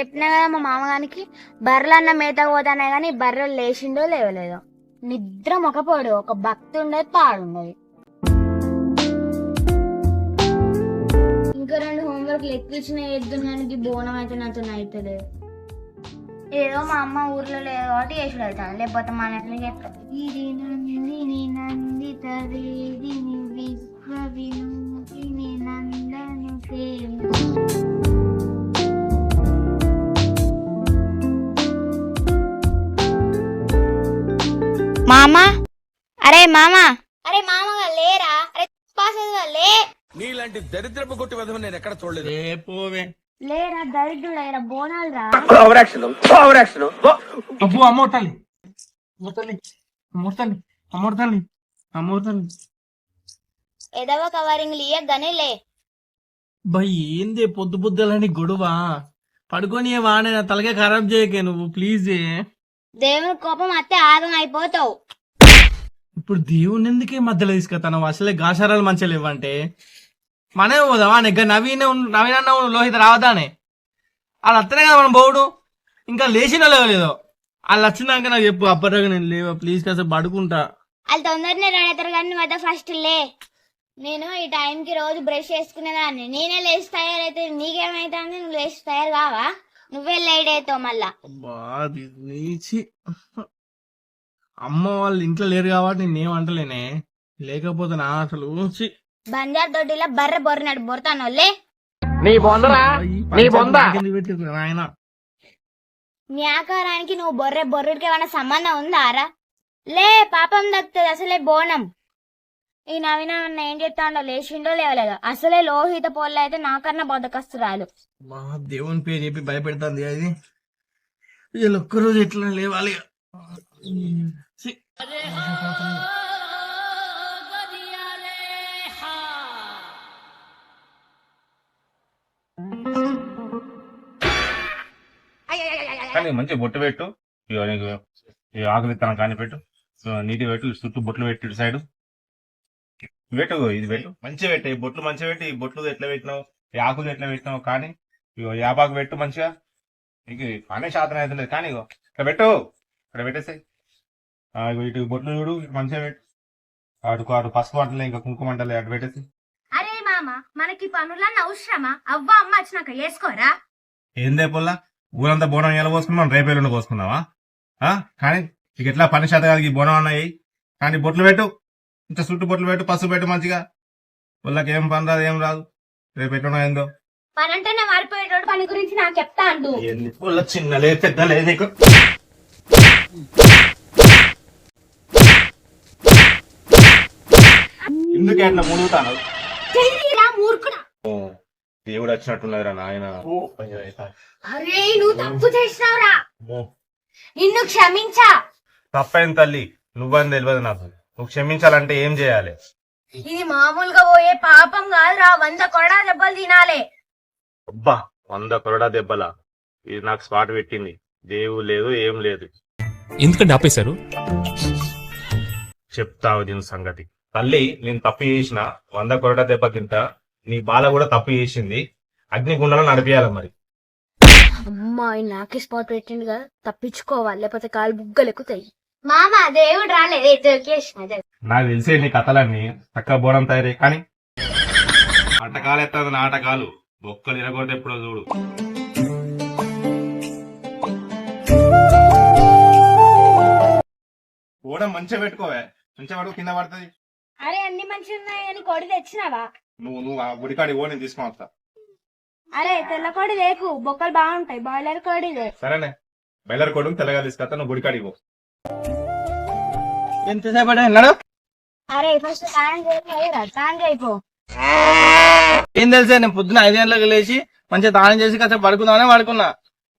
చెప్పినా కదా మా మామగానికి బర్రెలన్న మేత పోతానే కానీ బర్రెలు లేచిండో లేవలేదో. నిద్ర మొకపోడు ఒక భక్తి ఉండదు పాడుండదు ఇంకా రెండు హోంవర్క్ ఎక్కించిన ఎద్దున్నానికి బోనం అయితే నాతో అవుతలేదు ఏదో మా అమ్మ ఊర్లో లేదు కాబట్టి చేసుడు అవుతాను లేకపోతే మన ఎట్లా చెప్తాను ఇది నందిని నందిత వేదిని విశ్వ నందను మామా? అరే మామా? అరే మామగా లేరా? అరే పాస్ లే. నీలాంటి దరిద్రపు కొట్టి విధం నేను ఎక్కడ చూడలేదు. పోవే. లేరా దరిద్రుడు బోనాలు రా. అబ్బు అమ్మోటాలి అమ్మోటాలి అమ్మోటాలి అమ్మోటాలి అమ్మోటాలి ఎదవ కవరింగ్ లియగానే లే భయ్ ఏంది పొద్దు పొద్దులని గొడవ? పడుకొని వాడే నా తలకే ఖరాబ్ చేయకే నువ్వు ప్లీజ్ దేవుని కోపం అత్తే ఆగం అయిపోతావు. ఇప్పుడు దేవుని ఎందుకే మధ్యలో తీసుకెళ్తాను అసలే గాశారాలు మంచిగా లేవంటే? మనే పోదామా? నెగ్గ నవీన నవీన్ లోహిత రావదానే వాళ్ళు వస్తేనే కదా మనం పోవడం. ఇంకా లేచిన లేవలేదో వాళ్ళు వచ్చినాక నాకు చెప్పు అప్పటిదాకా నేను లేవా? ప్లీజ్ కాసేపు పడుకుంటా. వాళ్ళు తొందరనే రెడీ అవుతారు కానీ వద్ద ఫస్ట్ లే. నేను ఈ టైంకి రోజు బ్రష్ చేసుకునేదాన్ని. నేనే లేచి తయారైతే నీకేమైతుంది? నువ్వు లేచి తయారు కావా? నువ్వే లేట్ అవుతావు మళ్ళా. నీచి అమ్మ వాళ్ళు ఇంట్లో లేరు కాబట్టి నేనేం అంటలేనే. లేకపోతే నా అసలు ఛీ. బంజార్ దొడ్డిలో బర్రె బొర్రినాడు బొరతాను లే. ఈ పంచాయతీ నాకెందుకు పెట్టిర్రు నాయనా? నీ ఆకారానికి నువ్వు బొర్రె బొర్రుడికి ఏమైనా సంబంధం ఉందారా? లే పాపం దక్కుతుంది అసలే బోనం. ఈ నవీన అన్న ఏం చెప్తాడో లేచిండో లేవలేదో. అసలే లోహిత పోళ్ళు అయితే నాకన్నా బద్దకస్తురాలు. మా దేవుని పేరు చెప్పి భయపెడుతుంది అది. వీళ్ళు ఒక్కరోజు ఎట్లా లేవాలి? ఛీ. కానీ మంచిగా బొట్టు పెట్టు. ఇగో నీకు ఈ ఆకులు కానీ పెట్టు సో నీటి పెట్టు. చుట్టూ బొట్లు పెట్టు ఇటు సైడ్. పెట్టు ఇది పెట్టు. మంచిగా పెట్టు. ఈ బొట్లు మంచిగా పెట్టి. ఈ బొట్లు ఎట్లా పెట్టినావు? ఈ ఆకులు ఎట్లా పెట్టినావు? కానీ ఇగో యాపాకు పెట్టు మంచిగా. నీకు పనే శాతం అవుతుంది కానీ ఇగో ఇక్కడ పెట్టు. ఇక్కడ పెట్టేసాయి. ఇగో ఇటు బొట్లు చూడు. మంచిగా పెట్టు. అటు అటు పసుపు అంటలే ఇంకా కుంకుమ అంటలే అటు పెట్టేసి అరే మామ మనకి పనులన్న అవసరమా? అవ్వ అమ్మ వచ్చినాక వేసుకోరా? ఏందే పొల్లా? ఊరంతా బోనం ఎలా పోసుకున్నాం రేపు ఎల్లుండి పోసుకుందామా? ఆ? కానీ ఇక ఎట్లా పని శాతం కాదు ఈ బోనం అన్నాయి కానీ బొట్లు పెట్టు. ఇంత చుట్టూ బొట్లు పెట్టు పసుపు పెట్టు మంచిగా. వాళ్ళకి ఏం పని రాదు ఏం రాదు. రేపు ఎట్లున్నా ఏందో. పని అంటేనే మారిపోయేటోడు. పని గురించి నాకు చెప్తా అంటూ ఏంది పొల్ల చిన్నలే పెద్దలే నీకు? ఎందుకే అట్లా మునుగుతాను దేవుడు వచ్చినట్టున్నదిరా నాయన. అరే నువ్వు తప్పు చేసినావురా. నిన్ను క్షమించా. తప్పైంది తల్లి నువ్వని తెలియదు నాకు. నువ్వు క్షమించాలంటే ఏం చేయాలి? ఇది మామూలుగా పోయే పాపం కాదురా వంద కొడా దెబ్బలు తినాలే. అబ్బా వంద కొరడా దెబ్బల? ఇది నాకు స్పాట్ పెట్టింది. దేవుడు లేదు ఏం లేదు. ఎందుకంటే ఆపేశారు? చెప్తావు దీని సంగతి. తల్లి నేను తప్పు చేసిన వంద కొరడా దెబ్బ తింటా. నీ బాల కూడా తప్పు చేసింది. అగ్నిగుండంలో నడిపియాలి మరి. అమ్మాయి నాకే స్పాట్ పెట్టిండు కదా తప్పించుకోవాలి లేకపోతే కాలు బుగ్గలు ఎక్కుతాయి మామ దేవుడు రాలేదు. నాకు తెలిసే నీ కథలన్నీ చక్కగా బోనం తయారై కానీ ఆటకాలు ఎత్తాది నాటకాలు. బొక్కలు ఇరగొడితే ఎప్పుడో చూడు. బోనం మంచిగా పెట్టుకోవే. మంచిగా పడుకో కింద పడుతుంది. అరే అన్ని మంచిగా ఉన్నాయని కొడి తెచ్చినావా? నువ్వు నువ్వు ఆ గుడికాడి ఓ నేను తీసుకుని వస్తా. అరే తెల్ల కోడి లేకు. బొక్కలు బాగుంటాయి. బాయిలర్ కోడి సరేనే. బయలర్ కొడుకు తెల్లగా తీసుకొస్తా నువ్వు గుడికాడికి పో. ఎంతసేపు అన్నాడు అరే ఫస్ట్ స్నానం చేయరా స్నానం చేయిపో ఏం తెలుసా నేను పొద్దున ఐదు గంటలకు లేచి మంచిగా దానం చేసి కాసేపు పడుకుందామనే పడుకున్నా.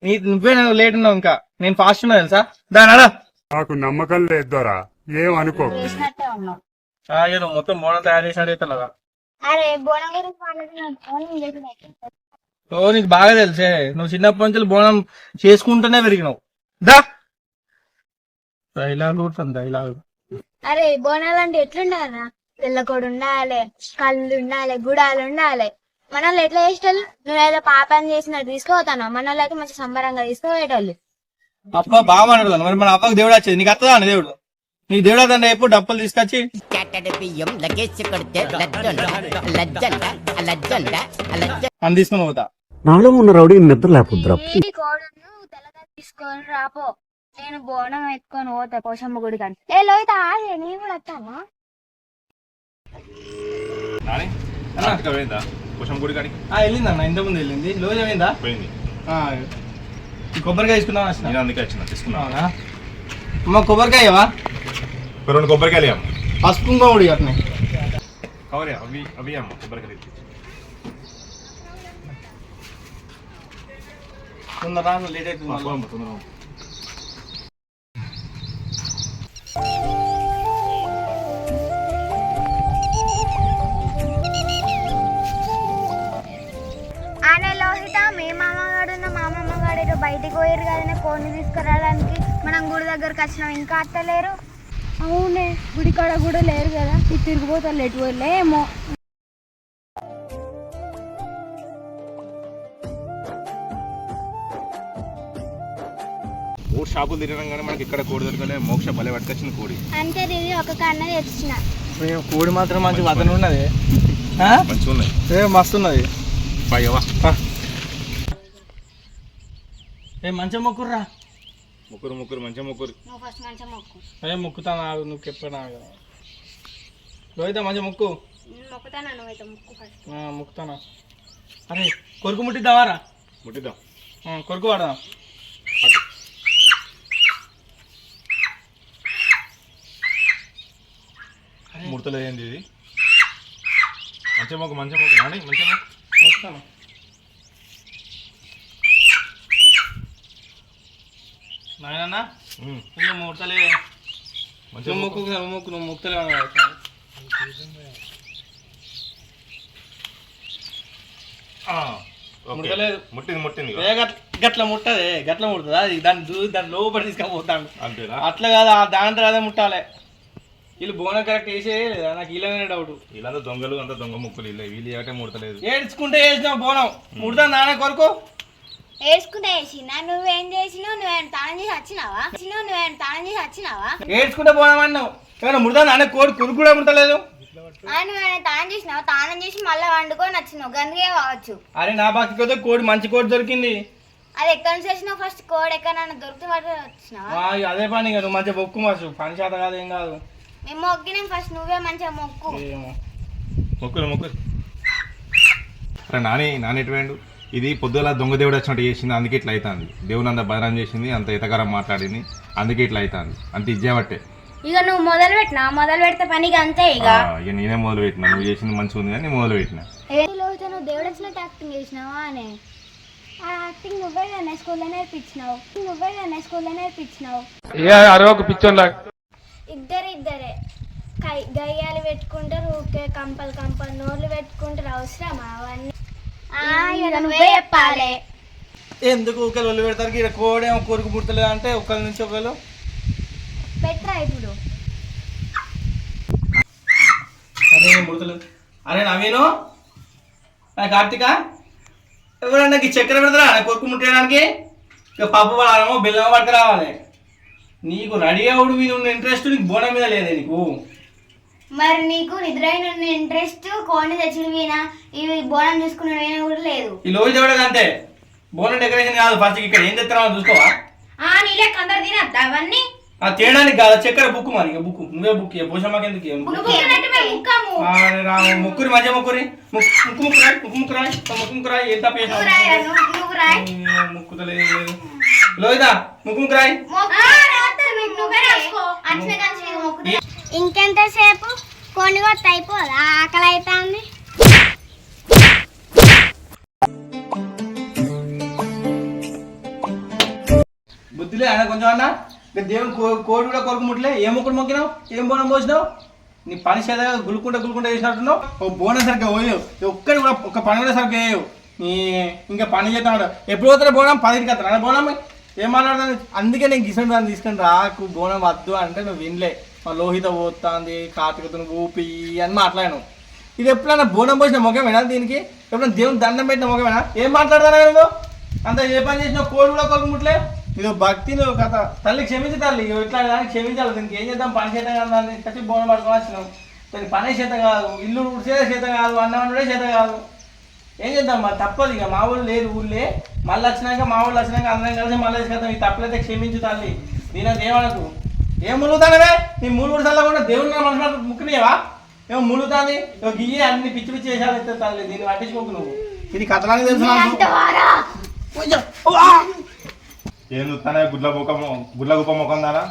నీ నువ్వే నేను లేట్ ఉన్నావు ఇంకా. నేను ఫాస్ట్ ఉన్నా తెలుసా? దాని అడా నాకు నమ్మకం లేదు దొరా. ఏం అనుకో. చేసినట్టే ఉన్నావు. నువ్వు మొత్తం బోనం తయారు చేసినట్టు అవుతున్నా అరే బోనం గురించి ఓ నీకు బాగా తెలుసే. నువ్వు చిన్నప్పటి నుంచి బోనం చేసుకుంటూనే పెరిగినావు. దా. డైలాగ్ డైలాగ్ అరే బోనాలు అంటే ఎట్లుండాలరా తెల్లకోడు ఉండాలి కళ్ళు ఉండాలి గుడాలు ఉండాలి. మనల్ని ఎట్లా చేసేటోళ్ళు? నువ్వేదో పాపం చేసినట్టు తీసుకుపోతాను? మనల్ని అయితే మంచి సంబరంగా తీసుకుపోయేటోళ్ళు. అప్ప బాగా మాట్లాడతాను మరి మన అప్పకి దేవుడు వచ్చేది నీకు అత్తదా దేవుడు? నీకు దేవుడు అతను ఎప్పుడు డప్పులు తీసుకొచ్చి? అని తీసుకొని పోతా. నాలో ఉన్న రౌడీ నిద్ర తెల్లగా తీసుకొని రాపో నేను బోనం ఎత్తుకొని పోతా పోషమ్మ గుడి కానీ ఏ లోహిత ఆగే నేను కూడా పోయిందా? గుడి కాడికి? ఆ వెళ్ళిందన్న ఇంతకుముందు వెళ్ళింది. ఏమైందా పోయింది? ఆ, ఈ కొబ్బరికాయ తీసుకుందాం వచ్చిన నేను అందుకే వచ్చిన తీసుకున్నా. అవునా? అమ్మ కొబ్బరికాయవా? ఒక రెండు కొబ్బరికాయలు అమ్మ పసుపు ఇంకోటి అట్నే? కవరే అవి అవి అమ్మ కొబ్బరికాయలు ఇచ్చి. తొందర లేట్ అవుతుంది తొందరగా. బయటికి పోయారు కదా కోడిని తీసుకురావడానికి. మనం గుడి దగ్గరకు వచ్చినాం ఇంకా అత్తలేరు. అవునే గుడి కాడ కూడా లేరు కదా. ఈ తిరిగిపోతారు ఎటు ఏమో మూడు షాపులు తిరిగినాం కానీ మనకి ఇక్కడ కోడి దొరకలే మోక్ష బలే పట్టుకొచ్చింది కోడి. అంతే తిరిగి ఒక కన్న తెచ్చిన. కోడి మాత్రం మంచి వతన ఉన్నది? మంచిగా ఉన్నాయి ఏ మస్తు ఉన్నది? పైవా ఏ మంచిగా మొక్కుర్రా? ముగ్గురు ముగ్గురు మంచిగా ముగ్గురు నువ్వు ఫస్ట్ మంచిగా మొక్కు. ఏ మొక్కుతాను ఆగు, నువ్వు చెప్పినా? లోహిత మంచిగా మొక్కు. మొక్కుతాను? నువ్వైతే మొక్కు ఫస్ట్ ఆ, మొక్కుతానా? అరే కొరుకు ముట్టిద్దావారా ముట్టిద్దాం. ఆ, కొరుకు వాడదాం. ముడతలేదు ఏంది ఇది? మంచిగా మొక్క మంచిగా మొక్క. నాని మంచిగా మొక్క. మొక్కుతాను? నువ్వు ముడతలే మంచిగా నువ్వు మొక్కు మొక్కు. నువ్వు మొక్కు నువ్వు ముక్తలే ఆ, ఓకే. ముడతలేదు. ముట్టింది ముట్టింది గట్ల ముట్టదే గట్ల ముడుతుందా? అది దాన్ని దూ దాని లోపల తీసుకపోతాను. అంతేనా? అట్లా కాదు ఆ దాంట్లో అదే ముట్టాలి. వీళ్ళు బోనం కరెక్ట్ వేసే నాకు ఇలానే డౌట్ వీళ్ళంతా దొంగలు అంతా దొంగ ముక్కులు. వీళ్ళు వీళ్ళు ఏటే ముడతలేదు. ఏడ్చుకుంటే వేసినావు బోనం. ముడతా నాన్న కొరకు. వేసుకుంటే వేసిన నువ్వేం చేసినావు? నువ్వేం తాళం చేసి వచ్చినావా? చేసినావు? నువ్వేం తాళం చేసి వచ్చినావా? ఏడ్చుకుంటే బోనం అన్నావు ఏమైనా ముడతా నాన్న కోడి కొరుకు కూడా ముడతలేదు. ఆ, నువ్వేమైనా తాళం చేసినావు? తాళం చేసి మళ్ళీ వండుకొని వచ్చినావు. గందుకే కావచ్చు. అరే నా బాకి కొద్ది కోడి మంచి కోడి దొరికింది. అది ఎక్కడి నుంచి వచ్చినావు ఫస్ట్ కోడ్ ఎక్కడైనా దొరికితే వాటి వచ్చినావా ఆ, ఇక అదే పని నువ్వు మంచిగా బొక్కు మాసు పని చేత కాదు ఏం కాదు. మేము మొగ్గినాం ఫస్ట్ నువ్వే మంచిగా మొక్కు. ఏమో. మొక్కులు మొక్కులు అరే నాని నాని ఎటువంటి ఇది పొద్దుల దొంగ దేవుడు వచ్చినట్టు చేసింది అందుకే ఇట్లా అవుతుంది. దేవుని అంత బదనం చేసింది అంత ఇతకరం మాట్లాడింది అందుకే ఇట్లా అవుతుంది. అంత ఇచ్చేబట్టే ఇక నువ్వు మొదలు పెట్టినా మొదలు పెడితే పనికి అంతే ఇక ఇక నేనే మొదలు పెట్టినా నువ్వు చేసింది మంచిగా ఉంది కానీ మొదలు పెట్టిన. లోహిత నువ్వు దేవుడు వచ్చినట్టు యాక్టింగ్ చేసినావా అని? ఆ యాక్టింగ్ నువ్వే కానీ స్కూల్లో నేర్పించినావు నువ్వే కానీ స్కూల్లో నేర్పించినావు ఇద్దరు ఇద్దరే. కై గయ్యాలు పెట్టుకుంటారు ఊకే కంపలు కంపలు నోర్లు పెట్టుకుంటారు అవసరమా అవన్నీ? నువ్వే చెప్పాలి. ఎందుకు ఒకళ్ళు ఒళ్ళు పెడతారు? ఇక్కడ కోడి ఏమో కొరుకు పుడతలేదు అంటే ఒకళ్ళ నుంచి ఒకళ్ళు? పెట్టరా ఇప్పుడు అరే ముడతలేదు అరే నవీను. నా కార్తీక. ఎవరన్నా ఈ చక్కెర పెడతారా? నా కొరుకు ముట్టేయడానికి? ఇక పప్పు పడాలమో బెల్లం పట్టుకు రావాలి. నీకు రెడీ అవుడు మీద ఉన్న ఇంట్రెస్ట్ నీకు బోనం మీద లేదే నీకు. మరి నీకు నిద్రైన ఇంట్రెస్ట్ కోడిని తెచ్చిన వీణ ఇవి బోనం చూసుకున్న వీణ కూడా లేదు. ఈ లోహిత కూడా అంతే. బోనం డెకరేషన్ కాదు ఫస్ట్ ఇక్కడ ఏం తెస్తున్నావు చూసుకోవా? ఆ నీలే కొందరు తినద్దా అవన్నీ? ఆ చేయడానికి కాదు చక్కెర బుక్ మరి బుక్. నువ్వే బుక్ పోషమ్మకి ఎందుకు ముక్కురి మంచిగా ముక్కురి ముక్కు. ముక్కు ముక్కురాయి ముక్కు ముక్కురాయి ముక్కు ముక్కురాయి ఏ, ముక్కుతలేదు లోహిత ముక్కు ముక్కురాయి ఇంకెంతసేపు కొన్ని అయిపోదు ఆకలి అవుతుంది బుద్ధిలే ఆయన కొంచెం అన్న. ఇక దేవుని కోడి కూడా కొరకు ముట్టలే. ఏం ఒకటి మొక్కినావు? ఏం బోనం పోసినావు? నీ పని చేత గులుకుంటా గులుకుంటా చేసినట్టున్నావు. ఓ బోనం సరిగ్గా పోయావు ఒక్కడి కూడా ఒక పని కూడా సరిగ్గా వేయవు నీ ఇంకా పని చేస్తాడు ఎప్పుడు పోతారా బోనం? పదికి వస్తారా బోనం? ఏం మాట్లాడుతుంది అందుకే నేను గిసండి తీసుకుని రాకు బోనం వద్దు అంటే నువ్వు వినలే. లోహిత పోతుంది కార్తీకతను ఊపి అని మాట్లాడాను. ఇది ఎప్పుడైనా బోనం పోసిన ముఖమేనా దీనికి? ఎప్పుడైనా దేవుని దండం పెట్టిన ముఖమేనా? ఏం మాట్లాడతానా నువ్వు? అంత ఏ పని చేసినా కోడి కూడా కొలుముట్లే? ఇది భక్తి నువ్వు కథ. తల్లి క్షమించి తల్లి ఇట్లా దానికి క్షమించాలి. దీనికి ఏం చేద్దాం? పని చేత కాదు దాన్ని. కట్టి బోనం పట్టుకొని వచ్చినాం. దానికి పనే చేత కాదు. ఇల్లు ఉడిచేదే చేత కాదు. అన్నం వండుడే చేత కాదు. ఏం చేద్దాం? మరి తప్పదు ఇక. మా వాళ్ళు లేరు ఊళ్ళే. మళ్ళీ వచ్చినాక మా వాళ్ళు వచ్చినాక అందరం కలిసి మళ్ళీ కదా ఈ తప్పులైతే క్షమించు తల్లి. దీని ఏమనకు? ఏం ములుగుతానవే నీ మూడు సార్లు కూడా దేవుని మనసు ముక్కునేవా? ఏమో ములుగుతాని గియ్యి అన్ని పిచ్చి పిచ్చి వేసాలు ఎత్తే తల్లి దీన్ని పట్టించుకోకు నువ్వు. ఇది కథలానికి తెలుసు! ఏం చూస్తానే గుడ్ల ముఖం గుడ్ల గుప్ప ముఖం దానా?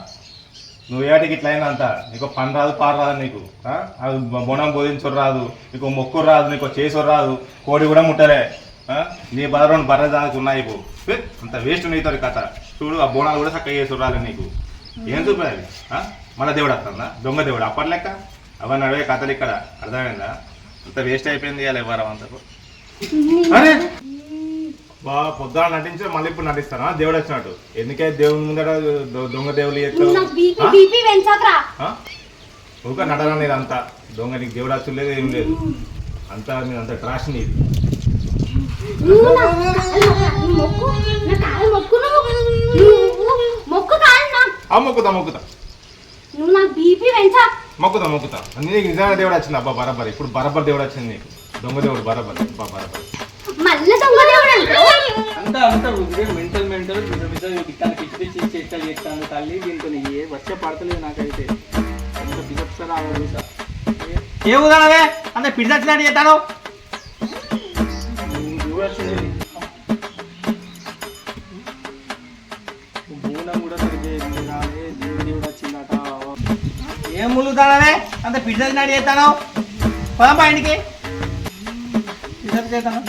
నువ్వు ఏటికి ఇట్లా అయినా అంత? నీకు పని రాదు పారు రాదు నీకు. ఆ? అది బొనం బోధించుడు రాదు. నీకు మొక్కు రాదు నీకు చేసుడు రాదు. కోడి కూడా ముట్టలే. ఆ? నీ బర్రె బర్రె దానికి ఉన్నాయి అంత వేస్ట్ నీతో కథ. చూడు ఆ బోనాలు కూడా చక్కగా చేసుడు రాదు నీకు. ఏం చూపాలి మళ్ళీ దేవుడు వస్తుందా దొంగ దేవుడు? అప్పటి లెక్క? అవన్నీ అడిగే కథలు ఇక్కడ. అర్థమైందా? అంత వేస్ట్ అయిపోయింది ఇవాళ ఎవరం అంత అరే! బా పొద్దున నటించి మళ్ళీ ఇప్పుడు నటిస్తానా? దేవుడు వచ్చినట్టు. ఎందుకే దేవుని ముందర దొంగ ఆ? ఆ? ఊరికే నడరా ఇదంతా దొంగ నీకు దేవుడు వచ్చి లేదు ఏం లేదు. అంతా నేను అంత ట్రాష్ నీది. మొక్కు. కాదు నా- ఆ మొక్కుతా మొక్కుతా నువ్వు నాకు బీపీ పెంచా? మొక్కుతా మొక్కుతా నీకు నిజమైన దేవుడు వచ్చింది అబ్బా బరబర్. ఇప్పుడు బరబర్ దేవుడు వచ్చింది నీకు. దొంగ దేవుడు బరబర్ అబ్బా బరబర్. మళ్ళీ దొంగ దేవుడు? అంతా అంతా మెంటల్ మెంటల్ పిచ్చి పిచ్చి చెట్ట చేస్తాను తల్లి దీంతో ఏ వచ్చే పడతలేదు నాకైతే. అంత పిచ్చప్సరా చూసా ఏ ఉదాహరణవే అంత వచ్చినట్టు చేస్తాను. ఏం ములుగుతానవే అంత పిడిచి వచ్చినట్టు చేస్తాను? పదం ఇంటికి. పిడిచి చేస్తాను?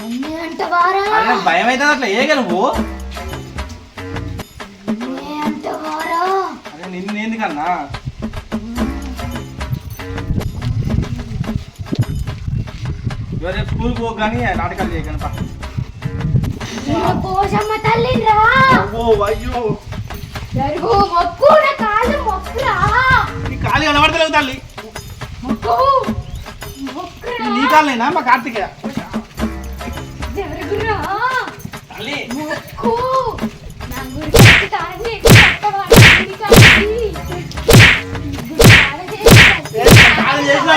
భయం అవుతుంది అట్లా ఏగ నువ్వు? నన్నే ఎందుకన్నా? ఇవాళ రేపు స్కూల్ పో కానీ నాటకాలు ఓ అయ్యో! కనబడతలేవు తల్లి. నీ కాళ్ళేనా మా కార్తిక? తల్లి. చేసినా,